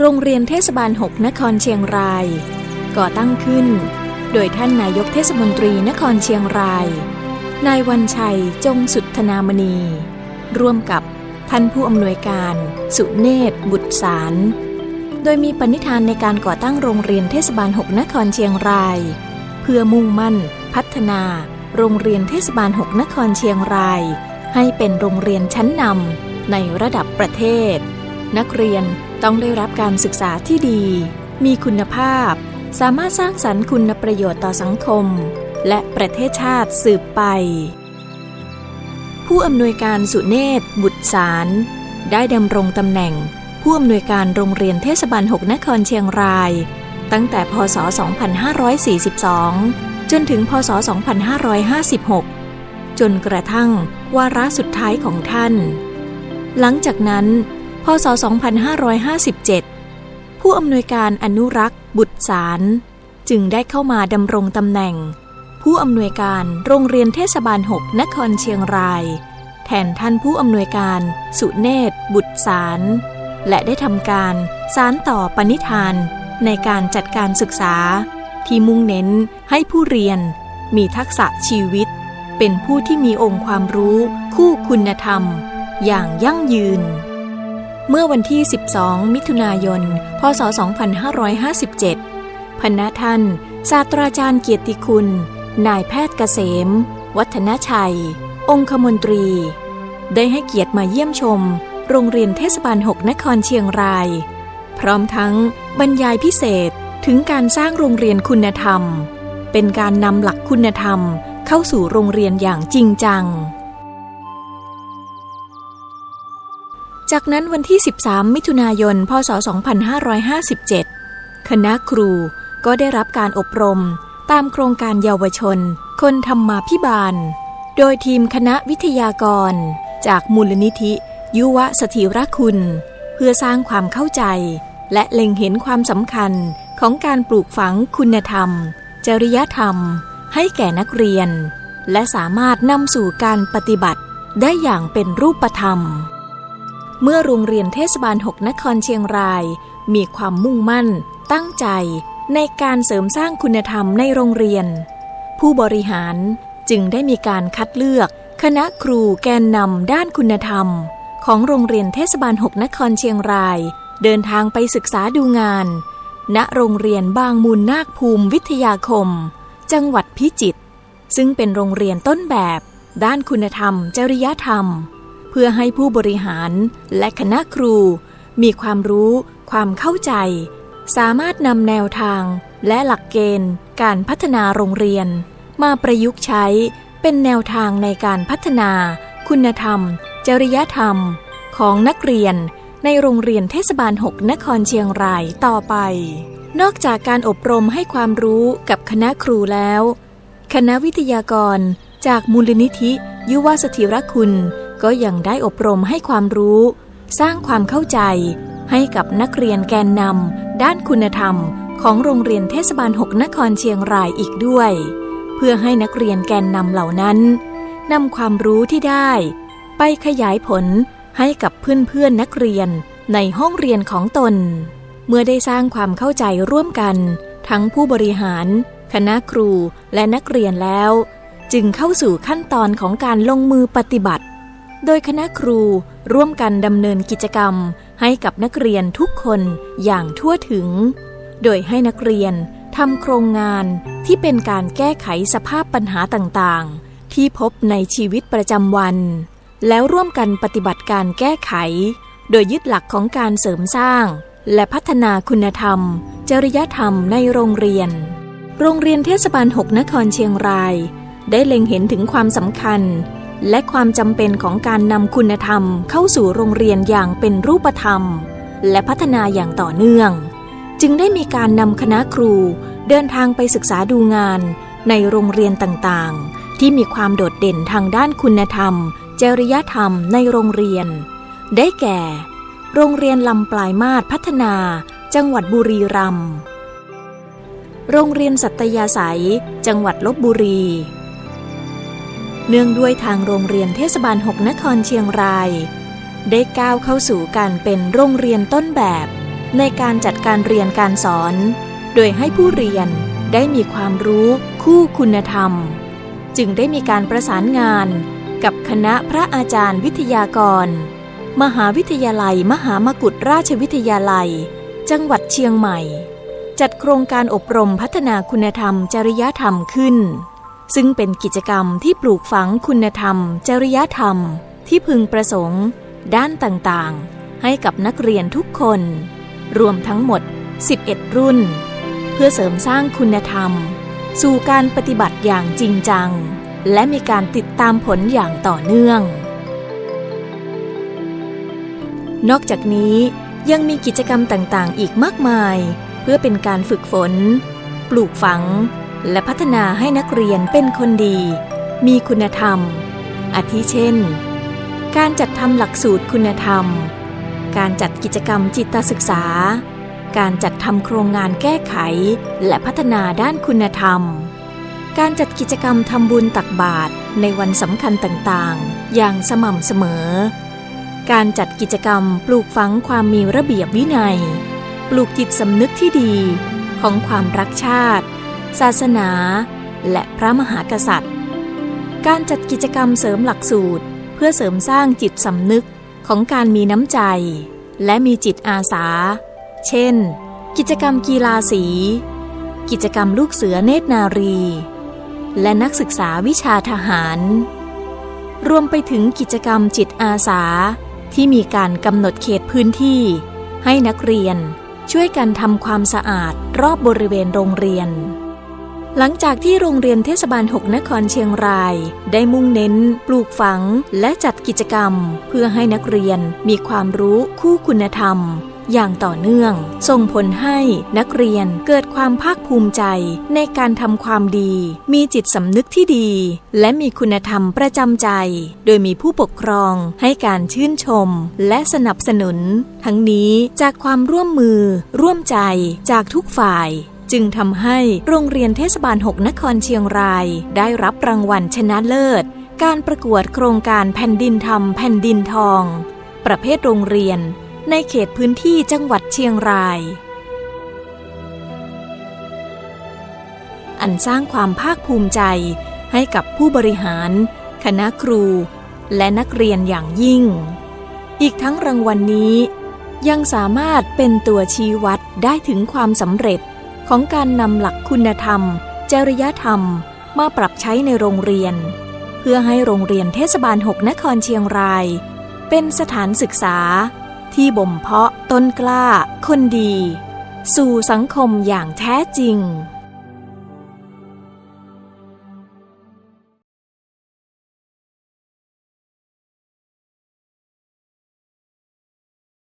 โรงเรียนเทศบาล 6 นครเชียงราย ก่อตั้งขึ้น โดยท่านนายกเทศมนตรีนครเชียงราย นายวันชัยจงสุทธนามณี ร่วมกับท่านผู้อำนวยการ สุเนศบุตรสาร โดยมีปณิธานในการก่อตั้งโรงเรียนเทศบาล 6 นครเชียงราย เพื่อมุ่งมั่น พัฒนา โรงเรียนเทศบาล 6 นครเชียงราย ให้เป็นโรงเรียนชั้นนำในระดับประเทศ นักเรียน ต้องได้รับการศึกษาที่ดี มีคุณภาพ สามารถสร้างสรรค์คุณประโยชน์ต่อสังคม และประเทศชาติสืบไป ผู้อำนวยการสุเนศบุตรสาร ได้ดำรงตำแหน่ง ผู้อำนวยการโรงเรียนเทศบาล 6 นครเชียงราย ตั้งแต่พศ 2542 จนถึงพศ 2556 จนกระทั่งวาระสุดท้ายของท่าน หลังจากนั้น พศ 2557 ผู้อำนวยการอนุรักษ์ บุตรสารจึงได้เข้ามาดำรงตำแหน่ง ผู้อำนวยการโรงเรียนเทศบาล 6 นครเชียงราย แทนท่านผู้อำนวยการสุเนศบุตรสาร และได้ทำการสารต่อปณิธาน ในการจัดการศึกษา ที่มุ่งเน้นให้ผู้เรียน มีทักษะชีวิต เป็นผู้ที่มีองค์ความรู้ คู่คุณธรรม อย่างยั่งยืน เมื่อวันที่ 12 มิถุนายน พศ 2557พณะท่าน ศาสตราจารย์เกียรติคุณ นายแพทย์เกษม วัฒนชัย องคมนตรี ได้ให้เกียรติมาเยี่ยมชม โรงเรียนเทศบาล 6 นครเชียงราย พร้อมทั้งบรรยายพิเศษถึงการสร้างโรงเรียนคุณธรรม เป็นการนำหลักคุณธรรมเข้าสู่โรงเรียนอย่างจริงจัง จากนั้นวันที่ 13 มิถุนายน พศ 2557 คณะครูก็ได้รับการอบรมตามโครงการเยาวชน คนธรรมาพิบาล โดยทีมคณะวิทยากร จากมูลนิธิ ยุวสถิรคุณ เพื่อสร้างความเข้าใจ และเล็งเห็นความสำคัญของการปลูกฝังคุณธรรม จริยธรรม ให้แก่นักเรียน และสามารถนำสู่การปฏิบัติได้อย่างเป็นรูปธรรม เมื่อโรงเรียนเทศบาล 6 นครเชียงราย มีความมุ่งมั่น ตั้งใจ ในการเสริมสร้างคุณธรรมในโรงเรียน ผู้บริหารจึงได้มีการคัดเลือก คณะครูแกนนำด้านคุณธรรม ของโรงเรียนเทศบาล 6 นครเชียงราย เดินทางไปศึกษาดูงาน ณโรงเรียนบางมูลนาคภูมิวิทยาคม จังหวัดพิจิตรซึ่งเป็นโรงเรียนต้นแบบ ด้านคุณธรรม จริยธรรม พื่อให้ผู้บริหารและคณะครู มีความรู้ ความเข้าใจ สามารถนำแนวทางและหลักเกณฑ์ การพัฒนาโรงเรียน มาประยุกต์ใช้เป็นแนวทางในการพัฒนา คุณธรรม จริยธรรม ของนักเรียนในโรงเรียนเทศบาล 6 นครเชียงรายต่อไป นอกจากการอบรมให้ความรู้กับคณะครูแล้ว คณะวิทยากร จากมูลนิธิ ยุวสถิรคุณ ก็ยังได้อบรมให้ความรู้ สร้างความเข้าใจ ให้กับนักเรียนแกนนำด้านคุณธรรมของโรงเรียนเทศบาล 6 นครเชียงรายอีกด้วย เพื่อให้นักเรียนแกนนำเหล่านั้นนำความรู้ที่ได้ ไปขยายผลให้กับเพื่อนๆนักเรียนในห้องเรียนของตน เมื่อได้สร้างความเข้าใจร่วมกัน ทั้งผู้บริหาร คณะครูและนักเรียนแล้ว จึงเข้าสู่ขั้นตอนของการลงมือปฏิบัติ โดยคณะครูร่วมกันดำเนินกิจกรรมให้กับนักเรียนทุกคนอย่างทั่วถึง โดยให้นักเรียนทำโครงงานที่เป็นการแก้ไขสภาพปัญหาต่างๆ ที่พบในชีวิตประจำวัน แล้วร่วมกันปฏิบัติการแก้ไข โดยยึดหลักของการเสริมสร้าง และพัฒนาคุณธรรม จริยธรรมในโรงเรียน โรงเรียนเทศบาล 6 นครเชียงราย ได้เล็งเห็นถึงความสำคัญ และความจำเป็นของการนำคุณธรรมเข้าสู่โรงเรียนอย่างเป็นรูปธรรม และพัฒนาอย่างต่อเนื่อง จึงได้มีการนำคณะครูเดินทางไปศึกษาดูงานในโรงเรียนต่างๆ ที่มีความโดดเด่นทางด้านคุณธรรม จริยธรรมในโรงเรียน ได้แก่ โรงเรียนลำปลายมาศพัฒนา จังหวัดบุรีรัมย์โรงเรียนสัตยาศัยจังหวัดลบบุรี เนื่องด้วยทางโรงเรียนเทศบาล 6 นครเชียงราย ได้ก้าวเข้าสู่การเป็นโรงเรียนต้นแบบ ในการจัดการเรียนการสอน โดยให้ผู้เรียนได้มีความรู้คู่คุณธรรม จึงได้มีการประสานงานกับคณะพระอาจารย์วิทยากร มหาวิทยาลัยมหามกุฏราชวิทยาลัย จังหวัดเชียงใหม่ จัดโครงการอบรมพัฒนาคุณธรรมจริยธรรมขึ้น ซึ่งเป็นกิจกรรมที่ปลูกฝังคุณธรรม จริยธรรม ที่พึงประสงค์ ด้านต่างๆ ให้กับนักเรียนทุกคน รวมทั้งหมด 11 รุ่น เพื่อเสริมสร้างคุณธรรม สู่การปฏิบัติอย่างจริงจัง และมีการติดตามผลอย่างต่อเนื่อง นอกจากนี้ยังมีกิจกรรมต่างๆ อีกมากมาย เพื่อเป็นการฝึกฝน ปลูกฝัง และพัฒนาให้นักเรียนเป็นคนดี มีคุณธรรม อาทิเช่น การจัดทำหลักสูตรคุณธรรม การจัดกิจกรรมจิตศึกษา การจัดทำโครงงานแก้ไข และพัฒนาด้านคุณธรรม การจัดกิจกรรมทำบุญตักบาตรในวันสำคัญต่างๆ อย่างสม่ำเสมอ การจัดกิจกรรมปลูกฝังความมีระเบียบวินัย ปลูกจิตสำนึกที่ดีของความรักชาติ ศาสนา และพระมหากษัตริย์ การจัดกิจกรรมเสริมหลักสูตร เพื่อเสริมสร้างจิตสำนึกของการมีน้ำใจ และมีจิตอาสา เช่น กิจกรรมกีฬาสี กิจกรรมลูกเสือเนตรนารี และนักศึกษาวิชาทหาร รวมไปถึงกิจกรรมจิตอาสาที่มีการกำหนดเขตพื้นที่ ให้นักเรียนช่วยกันทำความสะอาดรอบบริเวณโรงเรียน หลังจากที่โรงเรียนเทศบาล 6 นครเชียงราย ได้มุ่งเน้น ปลูกฝัง และจัดกิจกรรม เพื่อให้นักเรียนมีความรู้คู่คุณธรรม อย่างต่อเนื่อง ส่งผลให้นักเรียนเกิดความภาคภูมิใจในการทำความดี มีจิตสำนึกที่ดี และมีคุณธรรมประจำใจ โดยมีผู้ปกครองให้การชื่นชม และสนับสนุน ทั้งนี้จากความร่วมมือ ร่วมใจจากทุกฝ่าย จึงทำให้โรงเรียนเทศบาล 6 นครเชียงราย ได้รับรางวัลชนะเลิศ การประกวดโครงการแผ่นดินธรรมแผ่นดินทอง ประเภทโรงเรียน ในเขตพื้นที่จังหวัดเชียงราย อันสร้างความภาคภูมิใจให้กับผู้บริหาร คณะครู และนักเรียนอย่างยิ่ง อีกทั้งรางวัลนนี้ยังสามารถเป็นตัวชี้วัดได้ถึงความสำเร็จ ของการนำหลักคุณธรรม จริยธรรม มาปรับใช้ในโรงเรียน เพื่อให้โรงเรียนเทศบาล 6 นครเชียงราย เป็นสถานศึกษา ที่บ่มเพาะต้นกล้า คนดี สู่สังคมอย่างแท้จริง